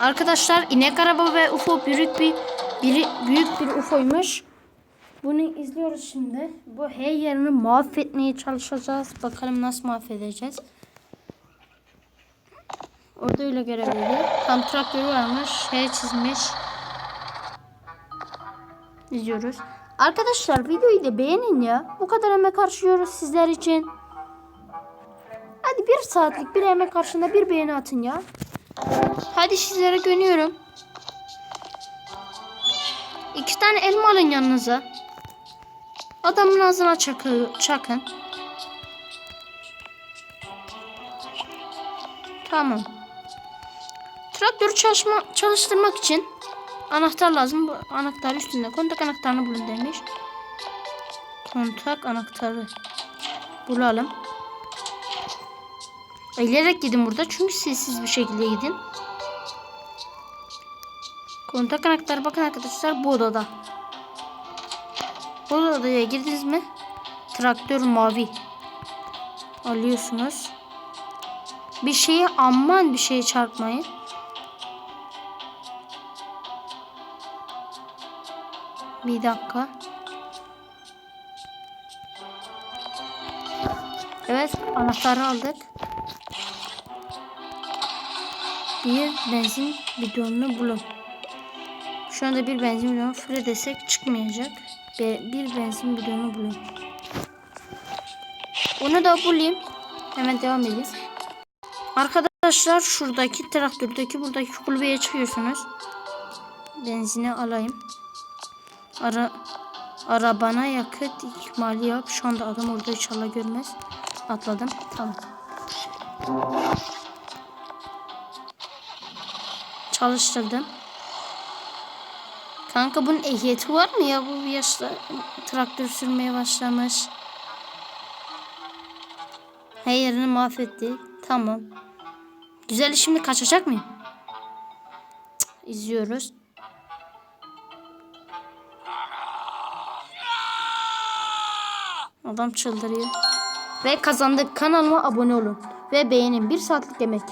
Arkadaşlar inek araba ve UFO büyük bir biri, büyük bir UFO'ymuş. Bunu izliyoruz şimdi. Bu her yerini mahvetmeye çalışacağız. Bakalım nasıl mahvedeceğiz. Orada öyle görevliydi. Tam traktörü varmış. Şey çizmiş. İzliyoruz. Arkadaşlar videoyu da beğenin ya. Bu kadar emek harcıyoruz sizler için. Hadi bir saatlik bir emek karşında bir beğeni atın ya. Hadi sizlere gönderiyorum. İki tane elma alın yanınıza. Adamın ağzına çakı, çakın. Tamam. Traktörü çalışma, çalıştırmak için anahtar lazım. Bu anahtar üstünde. Kontak anahtarını bulun demiş. Kontak anahtarı bulalım. Eğilerek gidin burada çünkü sessiz bir şekilde gidin. Kontak anahtarı bakın arkadaşlar bu odada. Bu odaya girdiniz mi? Traktör mavi. Alıyorsunuz. Bir şeye aman bir şeye çarpmayın. Bir dakika. Evet anahtarı aldık. Bir benzin bidonunu bulun. Şu anda bir benzin bidonu fırı desek çıkmayacak. Ve bir benzin bidonu bulun. Onu da bulayım. Hemen devam edeyim. Arkadaşlar şuradaki traktördeki buradaki kulübeye çıkıyorsunuz. Benzini alayım. Ara arabana yakıt ikmali yap. Şu anda adam orada inşallah görmez. Atladım. Tamam. Çalıştırdım. Kanka bunun ehliyeti var mı ya? Bu yaşta traktör sürmeye başlamış. Her yerini mahvetti. Tamam. Güzel şimdi kaçacak mıyım? Cık, İzliyoruz. Adam çıldırıyor. Ve kazandık. Kanalıma abone olun. Ve beğenin. Bir saatlik emek.